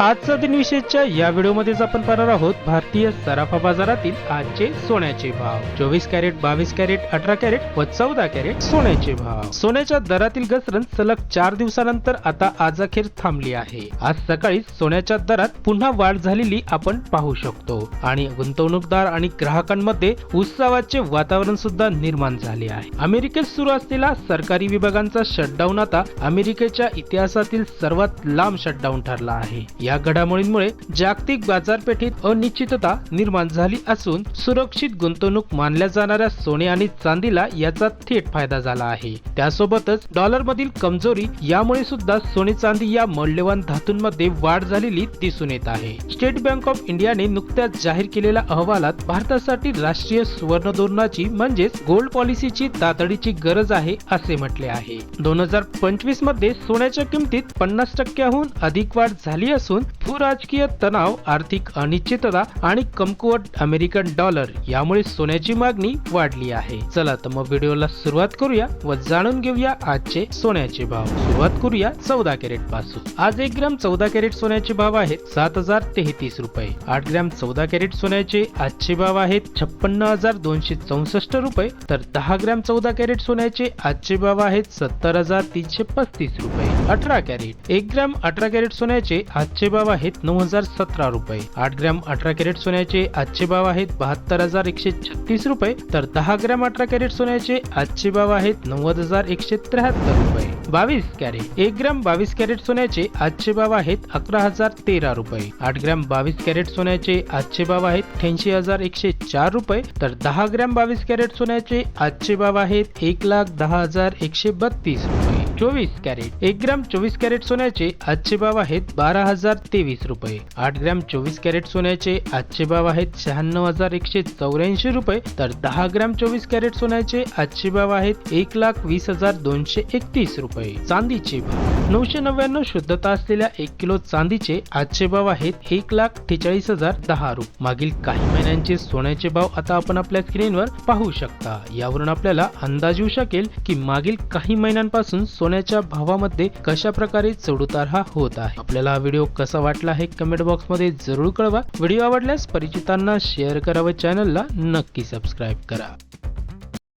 आजचा दिनविशेषच्या या व्हिडिओमध्येच आपण पाहणार आहोत भारतीय सराफा बाजारातील आजचे सोन्याचे भाव. चोवीस कॅरेट बावीस कॅरेट अठरा कॅरेट व चौदा कॅरेट सोन्याचे भाव. सोन्याच्या दरातील घसरण सलग चार दिवसानंतर आता आज अखेर थांबली आहे. आज सकाळी सोन्याच्या दरात पुन्हा वाढ झालेली आपण पाहू शकतो आणि गुंतवणूकदार आणि ग्राहकांमध्ये उत्सवाचे वातावरण सुद्धा निर्माण झाले आहे. अमेरिकेत सुरू असलेला सरकारी विभागांचा शटडाऊन आता अमेरिकेच्या इतिहासातील सर्वात लांब शटडाऊन ठरला आहे. या घडामोडींमुळे जागतिक बाजारपेठेत अनिश्चितता निर्माण झाली असून सुरक्षित गुंतवणूक मानल्या जाणाऱ्या सोने आणि चांदीला याचा थेट फायदा झाला आहे. त्यासोबतच डॉलर मधील कमजोरी यामुळे सुद्धा सोने चांदी या मौल्यवान धातूंमध्ये वाढ झालेली दिसून येत आहे. स्टेट बँक ऑफ इंडियाने नुकत्याच जाहीर केलेल्या अहवालात भारतासाठी राष्ट्रीय सुवर्ण धोरणाची म्हणजेच गोल्ड पॉलिसीची तातडीची गरज आहे असे म्हटले आहे. दोन हजार पंचवीसमध्ये सोन्याच्या किमतीत पन्नास टक्क्याहून अधिक वाढ झाली असून भूराजकीय तणाव आर्थिक अनिश्चितता आणि कमकुवत अमेरिकन डॉलर यामुळे सोन्याची मागणी वाढली आहे. चला तर मग व्हिडिओला सुरुवात करूया व जाणून घेऊया आजचे सोन्याचे भाव. सुरुवात करूया चौदा कॅरेटपासून. आज एक ग्राम चौदा कॅरेट सोन्याचे भाव आहेत सात हजार तेहतीस रुपये. आठ ग्राम चौदा कॅरेट सोन्याचे आजचे भाव आहेत छप्पन्न हजार दोनशे चौसष्ट रुपये. तर दहा ग्राम चौदा कॅरेट सोन्याचे आजचे भाव आहेत सत्तर हजार तीनशे पस्तीस रुपये. अठरा कॅरेट. एक ग्राम अठरा कॅरेट सोन्याचे आजचे भाव आहेत नऊ हजार सतरा रुपये. आठ ग्रॅम अठरा कॅरेट सोन्याचे आजचे भाव आहेत बहात्तर हजार एकशे छत्तीस रुपये. तर दहा ग्रॅम अठरा कॅरेट सोन्याचे आजचे भाव आहेत नव्वद हजार एकशे त्र्याहत्तर रुपये. बावीस कॅरेट एक ग्रॅम बावीस कॅरेट सोन्याचे आजचे भाव आहेत अकरा हजार तेरा रुपये. आठ ग्रॅम बावीस कॅरेट सोन्याचे आजचे भाव आहेत अठ्याऐंशी हजार एकशे चार रुपये. तर दहा ग्रॅम बावीस कॅरेट सोन्याचे आजचे भाव आहेत एक लाख दहा हजार एकशे बत्तीस रुपये. चोवीस कॅरेट. एक ग्राम चोवीस कॅरेट सोन्याचे आजचे भाव आहेत बारा हजार तेवीस रुपये. आठ ग्राम चोवीस कॅरेट सोन्याचे आजचे भाव आहेत शहाण्णव हजार एकशे चौऱ्याऐंशी रुपये. तर दहा ग्राम चोवीस कॅरेट सोन्याचे आजचे भाव आहेत एक लाख वीस हजार दोनशे एकतीस रुपये. चांदीचे भाव. नऊशे नव्याण्णव शुद्धता असलेल्या एक किलो चांदीचे आजचे भाव आहेत एक लाख अठ्ठेचाळीस हजार दहा रुपये मागील काही महिन्यांचे सोन्याचे भाव आता आपण आपल्या स्क्रीनवर पाहू शकता. यावरून आपल्याला अंदाज येऊ शकेल की मागील काही महिन्यांपासून सोन्याच्या भावामध्ये कशा प्रकारे चढउतार हा होत आहे? आपल्याला हा व्हिडिओ कसा वाटला आहे कमेंट बॉक्समध्ये जरूर कळवा. व्हिडिओ आवडल्यास परिचितांना शेअर करा व चॅनलला नक्की सबस्क्राईब करा.